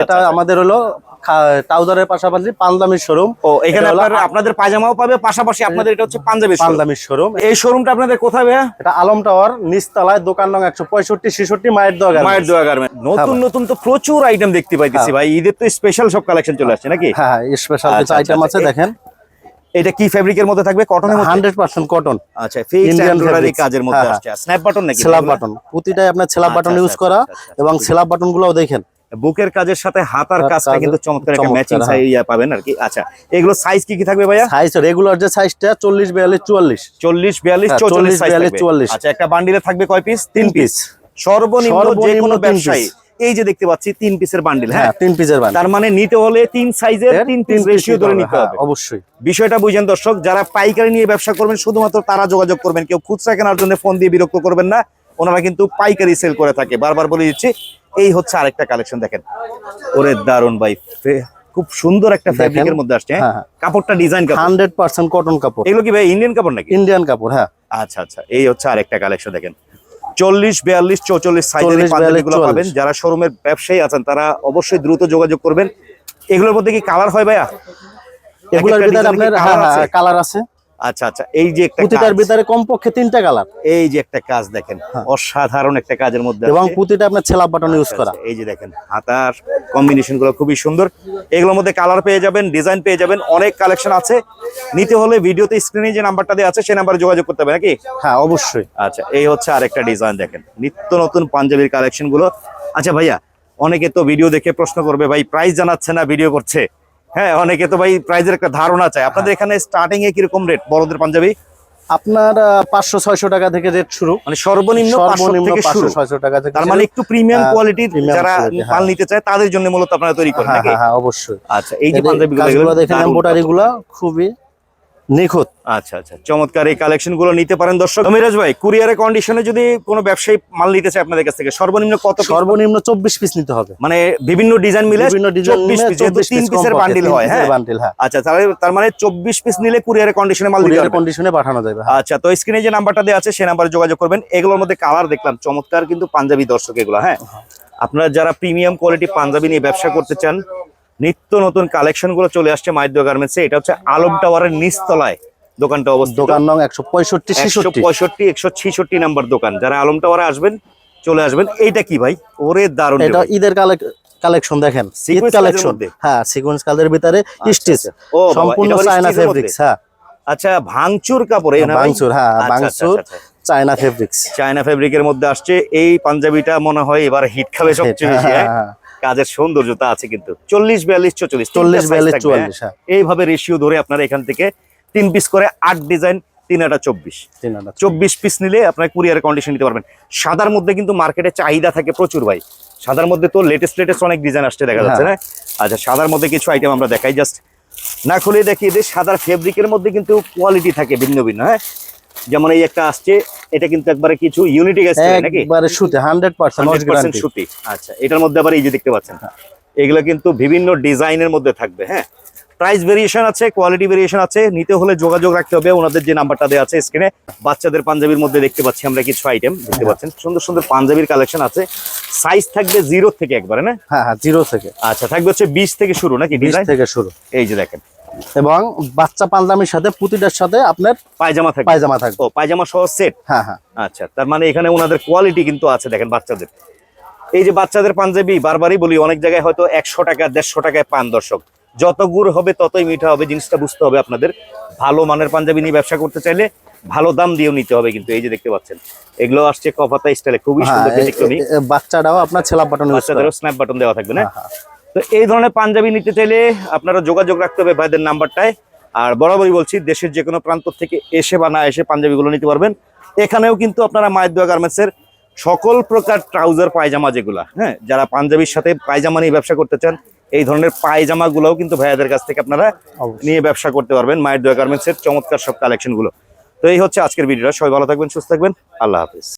এটা আমাদের হলো ট্রাউজারের পাশাপাশি পাঞ্জাবির শোরুম ও এখানে আপনাদের পায়জামাও পাবে পাশাপাশি আপনাদের এটা হচ্ছে পাঞ্জাবি। পাঞ্জাবির শোরুম এই শোরুমটা আপনাদের কোথায় ভাইয়া? এটা আলম টাওয়ার নিচতলায় দোকান নং একশো পঁয়ষট্টি ছেষট্টি মায়ের দোয়া মায়ের দোয়া গার্মেন্ট নতুন নতুন তো প্রচুর আইটেম দেখতে পাইতেছি ভাই ঈদের তো স্পেশাল সব কালেকশন চলে আসছে নাকি? হ্যাঁ স্পেশাল কিছু আচ্ছা, আইটেম আচ্ছা, আছে দেখেন। এটা কি ফেব্রিকের মধ্যে থাকবে? কটনের মধ্যে? হান্ড্রেড পার্সেন্ট কটন আচ্ছা ফিক্স Indian এমব্রয়ডারি কাজের মধ্যে হ্যাঁ, আসছে। স্ন্যাপ বাটন নাকি এগুলো? বাটন প্রতিটাই আপনার আচ্ছা, বাটন আচ্ছা, ইউজ আচ্ছা, করা আচ্ছা, আচ্ছা, এবং বুঝলাম। সেলাপ বাটন গুলোও দেখেন। বুকের কাজের সাথে হাতার কাজটা কিন্তু চমৎকার একটা ম্যাচিং। সাইজ ইয়া পাবেন আর কি। আচ্ছা এগুলো সাইজ কি কি থাকবে ভাইয়া? সাইজ রেগুলার যে সাইজটা চল্লিশ বিয়াল্লিশ চুয়াল্লিশ। চল্লিশ বিয়াল্লিশ হ্যাঁ, চৌচল্লিশ 40, সাইজ 42, 44 আচ্ছা একটা বান্ডিলে থাকবে কয় পিস তিন পিস সর্বনিম্ন যে কোনো ব্যবসায়ী এই যে দেখতে পাচ্ছি তিন পিসের বান্ডিল হ্যাঁ? হ্যাঁ তিন পিসের বান তার মানে নিতে হলে তিন সাইজের তিন পিস রেশিও ধরে নিতে হবে। হ্যাঁ, অবশ্যই। বিষয়টা বুঝেন দর্শক যারা পাইকারি নিয়ে ব্যবসা করবেন শুধুমাত্র তারা যোগাযোগ করবেন। কেউ খুচরা কেনার জন্য ফোন দিয়ে বিরক্ত করবেন না ওনারা কিন্তু পাইকারি সেল করে থাকে। বারবার বলে দিচ্ছি এই হচ্ছে আরেকটা কালেকশন দেখেন। ওরে দারুণ ভাই খুব সুন্দর একটা দেখেন। ফেব্রিকের মধ্যে আসছে হ্যাঁ? হ্যাঁ, হ্যাঁ। কাপড়টা ডিজাইন কাপড়। হান্ড্রেড পার্সেন্ট কটন কাপড়। এগুলো কি ভাই ইন্ডিয়ান কাপড় নাকি? ইন্ডিয়ান কাপড় হ্যাঁ। আচ্ছা আচ্ছা এই হচ্ছে আরেকটা কালেকশন দেখেন। চল্লিশ বিয়াল্লিশ চৌচল্লিশ সাইজের 40, পাঞ্জাবিগুলো পাবেন। যারা শোরুমের ব্যবসায়ী আছেন তারা অবশ্যই দ্রুত যোগাযোগ করবেন। এগুলোর মধ্যে কি কালার হয় ভাইয়া? এগুলোর ভিতরে আপনার হ্যাঁ কালার আছে। আচ্ছা আচ্ছা এই যে একটা প্রতিটার ভিতরে কমপক্ষে তিনটা কালার। এই যে একটা কাজ দেখেন অসাধারণ একটা কাজের মধ্যে এবং। প্রতিটা আপনার ছেলাপ বাটন ইউজ করা। আচ্ছা, এই যে দেখেন হাতার কম্বিনেশনগুলো খুবই সুন্দর। এগুলোর মধ্যে কালার পেয়ে যাবেন ডিজাইন পেয়ে যাবেন অনেক কালেকশন আছে। নিতে হলে ভিডিওতে স্ক্রিনে যে নাম্বারটা দেওয়া আছে সেই নাম্বারে যোগাযোগ করতে হবে নাকি? হ্যাঁ অবশ্যই। আচ্ছা এই হচ্ছে আরেকটা ডিজাইন দেখেন নিত্য নতুন পাঞ্জাবির কালেকশনগুলো। আচ্ছা ভাইয়া অনেকে তো ভিডিও দেখে প্রশ্ন করবে ভাই প্রাইস জানাচ্ছে না ভিডিও করছে। হ্যাঁ অনেকে তো ভাই প্রাইজের একটা ধারণা চাই আপনাদের এখানে স্টার্টিং এ কীরকম রেট বড়দের পাঞ্জাবি? আপনার পাঁচশো ছয়শো টাকা থেকে রেট শুরু। মানে সর্বনিম্ন পাঁচশো ছয়শো টাকা থেকে তার মানে একটু প্রিমিয়াম হ্যাঁ, কোয়ালিটির যারা quality, হ্যাঁ। মাল নিতে চায় তাদের জন্য মূলত আপনারা তৈরি করেন হ্যাঁ হ্যাঁ হ্যাঁ অবশ্যই। আচ্ছা এই যে পাঞ্জাবি গুলো দেখেন দারুণ। গুলা খুবই নিখুঁত। আচ্ছা আচ্ছা। চমৎকার এই কালেকশনগুলো নিতে পারেন দর্শক। মিরাজ ভাই কুরিয়ারের কন্ডিশনে যদি কোনো ব্যবসায়ী মাল নিতে চায় আপনাদের কাছ থেকে সর্বনিম্ন কত সর্বনিম্ন চব্বিশ পিস নিতে হবে। মানে বিভিন্ন ডিজাইন মিলে বিভিন্ন ডিজাইন চব্বিশ পিস যেহেতু তিন পিসের বান্ডিল হয় হ্যাঁ? বান্ডিল হ্যাঁ। আচ্ছা তাহলে তার মানে চব্বিশ পিস নিলে কুরিয়ারের কন্ডিশনে মাল দিতে কন্ডিশনে পাঠানো যাবে হ্যাঁ। আচ্ছা তো স্ক্রিনে যে নাম্বারটা দেওয়া আছে সেই নাম্বারে যোগাযোগ করবেন। এগুলোর মধ্যে কালার দেখলাম চমৎকার কিন্তু পাঞ্জাবি দর্শক এগুলো হ্যাঁ। আপনারা যারা প্রিমিয়াম কোয়ালিটি পাঞ্জাবি নিয়ে ব্যবসা করতে চান নিত্য নতুন কালেকশনগুলো চলে আসছে মাইদ্য গার্মেন্টসে এটা হচ্ছে আলম টাওয়ারের নিচতলায় দোকানটা অবস্থিত। দোকান নং একশো পঁয়ষট্টি একশো পঁয়ষট্টি একশো ছিষট্টি নাম্বার দোকান। যারা আলম টাওয়ারে আসবেন চলে আসবেন। এইটা কি ভাই? ওরে দারুণ এটা ঈদের কালেকশন দেখেন। ঈদ কালেকশন হ্যাঁ সিকোয়েন্স কালের ভিতরে স্টিচ আচ্ছা। ও সম্পূর্ণ চায়না? ফেব্রিক্স হ্যাঁ। আচ্ছা ভাঙচুর কাপড় এই না হ্যাঁ আচ্ছা, আচ্ছা, আচ্ছা, আচ্ছা। চায়না ফেব্রিক্স চায়না ফেব্রিকের মধ্যে আসছে। এই পাঞ্জাবিটা মনে হয় এবার হিট খাবে সবচেয়ে বেশি হ্যাঁ? কাজের সৌন্দর্যতা আছে কিন্তু। চল্লিশ বিয়াল্লিশ চল্লিশ চল্লিশ বিয়াল্লিশ চুয়াল্লিশ হ্যাঁ। এইভাবে রেশিও ধরে আপনারা এখান থেকে তিন পিস করে আট ডিজাইন তিন আটা চব্বিশ। চব্বিশ। পিস নিলে আপনার কন্ডিশন নিতে পারবেন। সাদার মধ্যে কিন্তু মার্কেটে চাহিদা থাকে প্রচুর ভাই। সাদার মধ্যে তো লেটেস্ট লেটেস্ট অনেক ডিজাইন আসছে দেখা যাচ্ছে না আচ্ছা সাদার মধ্যে কিছু আইটেম আমরা দেখাই জাস্ট না খুলে সাদার ফেব্রিকের মধ্যে কিন্তু কোয়ালিটি থাকে ভিন্ন ভিন্ন হ্যাঁ? যেমন এই একটা আসছে এটা কিন্তু একবারে কিছু ইউনিটি গেছে নাকি? একবারে সুতে পার্সেন্ট 100% সুতি। আচ্ছা এটার মধ্যে আবার এই যে দেখতে পাচ্ছেন এগুলো কিন্তু বিভিন্ন ডিজাইনের মধ্যে থাকবে হ্যাঁ? প্রাইস ভেরিয়েশন আছে কোয়ালিটি ভেরিয়েশন আছে নিতে হলে যোগাযোগ রাখতে হবে। ওনাদের যে নাম্বারটা দেওয়া আছে স্ক্রিনে বাচ্চাদের পাঞ্জাবির মধ্যে দেখতে পাচ্ছি আমরা কিছু আইটেম দেখতে পাচ্ছেন। সুন্দর সুন্দর পাঞ্জাবির কালেকশন আছে। সাইজ থাকবে জিরো থেকে একবারে না? হ্যাঁ হ্যাঁ জিরো থেকে। আচ্ছা থাকবে হচ্ছে বিশ থেকে শুরু নাকি ডিজাইন থেকে শুরু। এই যে দেখেন এবং বাচ্চা পাঞ্জামির সাথে পুতিটার সাথে আপনার পায়জামা থাকবে। পায়জামা থাকবে। ও পায়জামা সহ সেট হ্যাঁ হ্যাঁ। আচ্ছা তার মানে এখানে ওনাদের কোয়ালিটি কিন্তু আছে দেখেন বাচ্চাদের। এই যে বাচ্চাদের পাঞ্জাবি বারবারই বলি অনেক জায়গায় হয়তো একশো টাকা দেড়শো টাকায় পান দর্শক। যত গুড় হবে ততই মিঠা হবে জিনিসটা বুঝতে হবে আপনাদের। ভালো মানের পাঞ্জাবি নিয়ে ব্যবসা করতে চাইলে ভালো দাম দিয়েও নিতে হবে কিন্তু এই যে দেখতে পাচ্ছেন। এগুলো আসছে কপাতা স্টাইলে খুবই হ্যাঁ সুন্দর বাচ্চাটাও আপনার ছেলা বাটন বাচ্চাদেরও স্ন্যাপ বাটন দেওয়া থাকবে না? হ্যাঁ, হ্যাঁ। তো এই ধরনের পাঞ্জাবি নিতে চাইলে আপনারা যোগাযোগ রাখতে হবে ভাইদের নাম্বারটায়। আর বরাবরই বলছি দেশের যে কোনো প্রান্ত থেকে এসে বা না এসে পাঞ্জাবিগুলো নিতে পারবেন। এখানেও কিন্তু আপনারা মায়ের দোয়া গার্মেন্টসের সকল প্রকার ট্রাউজার পায়জামা যেগুলা হ্যাঁ যারা পাঞ্জাবির সাথে পায়জামা নিয়ে ব্যবসা করতে চান এই ধরনের পায়জামা গুলোও কিন্তু ভাইয়াদের কাছ থেকে আপনারা নিয়ে ব্যবসা করতে পারবেন মায়ের দোয়া গার্মেন্টসের চমৎকার সব কালেকশনগুলো। তো এই হচ্ছে আজকের ভিডিওটা। সবাই ভালো থাকবেন সুস্থ থাকবেন। আল্লাহ হাফিজ।